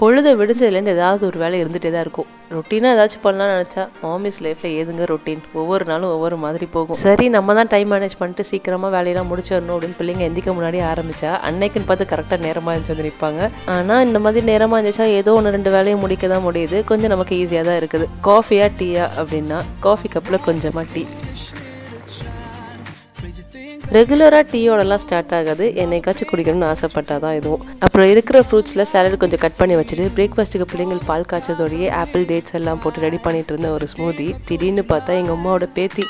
பொழுது விடிஞ்சதுலேருந்து ஏதாவது ஒரு வேலை இருந்துகிட்டே தான் இருக்கும். ரொட்டீனாக ஏதாச்சும் பண்ணலாம்னு நினச்சா மாமிஸ் லைஃப்பில் ஏதுங்க ரொட்டீன் ஒவ்வொரு நாளும் ஒவ்வொரு மாதிரி போகும். சரி நம்ம தான் டைம் மேனேஜ் பண்ணிட்டு சீக்கிரமாக வேலையெல்லாம் முடிச்சிடணும் அப்படின்னு பிள்ளைங்க எந்திக்க முன்னாடி ஆரம்பிச்சா அன்னைக்குன்னு பார்த்து கரெக்டாக நேரமாக இருந்துச்சு வந்து நிற்பாங்க. ஆனால் இந்த மாதிரி நேரமாக இருந்துச்சா ஏதோ ஒன்று ரெண்டு வேலையும் முடிக்க தான் முடியுது. கொஞ்சம் நமக்கு ஈஸியாக தான் இருக்குது. காஃபியா டீயா அப்படின்னா காஃபி கப்பில் கொஞ்சமாக டீ ரெகுலராக டீயோடலாம் ஸ்டார்ட் ஆகாது. என்னைக்காச்சும் குடிக்கணும்னு ஆசைப்பட்டால் தான் இதுவும். அப்புறம் இருக்கிற ஃப்ரூட்ஸில் சேலட் கொஞ்சம் கட் பண்ணி வச்சுட்டு பிரேக்ஃபாஸ்ட்டுக்கு பிள்ளைங்கள் பால் காய்ச்சதோடையே ஆப்பிள் டேட்ஸ் எல்லாம் போட்டு ரெடி பண்ணிட்டு இருந்த ஒரு ஸ்மூதி திடீர்னு பார்த்தா எங்கள் அம்மாவோட பேத்தி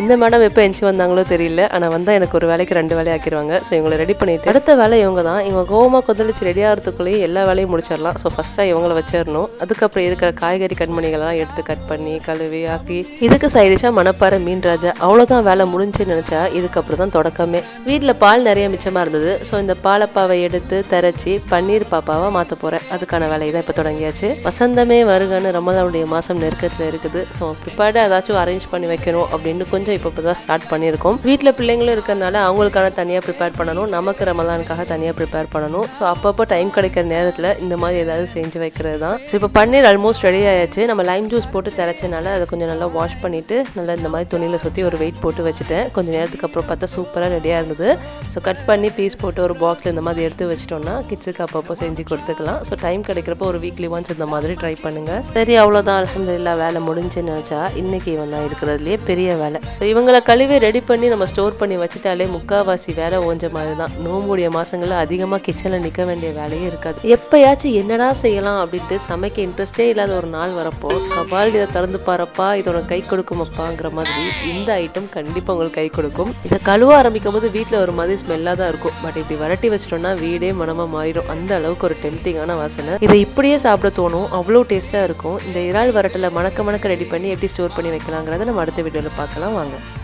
இந்த மேடம் எப்போ எஞ்சி வந்தாங்களோ தெரியல. ஆனால் வந்தால் எனக்கு ஒரு வேலைக்கு ரெண்டு வேலை ஆக்கிடுவாங்க. ஸோ இவங்களை ரெடி பண்ணிட்டு அடுத்த வேலை இவங்க தான். இவங்க கோவமாக கொந்தளிச்சு ரெடி ஆகிறதுக்குள்ளேயே எல்லா வேலையும் முடிச்சிடலாம். ஸோ ஃபஸ்ட்டாக இவங்கள வச்சிடணும். அதுக்கப்புறம் இருக்கிற காய்கறி கண்மணிகளெல்லாம் எடுத்து கட் பண்ணி கழுவி ஆக்கி இதுக்கு சைடிஷாக மணப்பாறை மீன் ராஜா அவ்வளோதான் வேலை முடிஞ்சுன்னு நினச்சா இதுக்கப்புறம் தான் தொடக்கமே. வீட்டில் பால் நிறைய மிச்சமாக இருந்தது. ஸோ இந்த பாலப்பாவை எடுத்து தரைச்சி பன்னீர் பாப்பாவை மாற்ற போகிறேன் அதுக்கான வேலையை தான் இப்போ தொடங்கியாச்சு. வசந்தமே வருகன்னு ரமதானுடைய மாதம் நெருக்கத்தில் இருக்குது. ஸோ ப்ரிப்பேர்டாக ஏதாச்சும் அரேஞ்ச் பண்ணி வைக்கணும் அப்படின்னு கொஞ்சம் இப்போ இப்போ தான் ஸ்டார்ட் பண்ணியிருக்கோம். வீட்டில் பிள்ளைங்களும் இருக்கிறனால அவங்களுக்கான தனியாக ப்ரிப்பேர் பண்ணணும். நமக்கு ரமலானுக்காக தனியாக ப்ரிப்பேர் பண்ணணும். ஸோ அப்பப்போ டைம் கிடைக்கிற நேரத்தில் இந்த மாதிரி ஏதாவது செஞ்சு வைக்கிறது தான் ஸோ இப்போ பன்னீர் ஆல்மோஸ்ட் ரெடி ஆயாச்சு. நம்ம லைம் ஜூஸ் போட்டு திரைச்சனால அதை கொஞ்சம் நல்லா வாஷ் பண்ணிவிட்டு நல்லா இந்த மாதிரி துணியில் சுற்றி ஒரு வெயிட் போட்டு வச்சுட்டேன். கொஞ்சம் நேரத்துக்கு அப்புறம் பார்த்தா சூப்பராக ரெடியாக இருந்தது. ஸோ கட் பண்ணி பீஸ் போட்டு ஒரு பாக்ஸில் இந்த மாதிரி எடுத்து வச்சிட்டோம்னா கிட்ஸுக்கு அப்பப்போ செஞ்சு கொடுத்துக்கலாம். ஸோ டைம் கிடைக்கிறப்போ ஒரு வீக்லி ஒன்ஸ் இந்த மாதிரி ட்ரை பண்ணுங்கள் சரி அவ்வளோதான் அலமதுல்லா வேலை முடிஞ்சுன்னு நினச்சா இன்னைக்கு இவன் தான் பெரிய வேலை. ஸோ இவங்களை கழுவி ரெடி பண்ணி நம்ம ஸ்டோர் பண்ணி வச்சுட்டாலே முக்காவாசி வேலை ஓஞ்ச மாதிரி தான். நோம்புடைய மாதங்களில் அதிகமாக கிச்சனில் நிற்க வேண்டிய வேலையே இருக்காது. எப்போயாச்சும் என்னடா செய்யலாம் அப்படின்ட்டு சமைக்க இன்ட்ரெஸ்டே இல்லாத ஒரு நாள் வரப்போ கபால் இதை திறந்து பாருப்பா இதோட கை கொடுக்குமப்பாங்கிற மாதிரி இந்த ஐட்டம் கண்டிப்பாக உங்களுக்கு கை கொடுக்கும். இதை கழுவ ஆரம்பிக்கும் போது வீட்டில் ஒரு மாதிரி ஸ்மெல்லாக தான் இருக்கும். பட் இப்படி வரட்டி வச்சிட்டோம்னா வீடே மனமாக மாறிடும். அந்த அளவுக்கு ஒரு டெம்டிங்கான வாசனை. இதை இப்படியே சாப்பிட தோணும். அவ்வளோ டேஸ்ட்டாக இருக்கும். இந்த இறால் வரட்டில் மணக்க மணக்க ரெடி பண்ணி எப்படி ஸ்டோர் பண்ணி வைக்கலாங்கிறத நம்ம அடுத்த வீடியோவில் பார்க்கலாம். なん。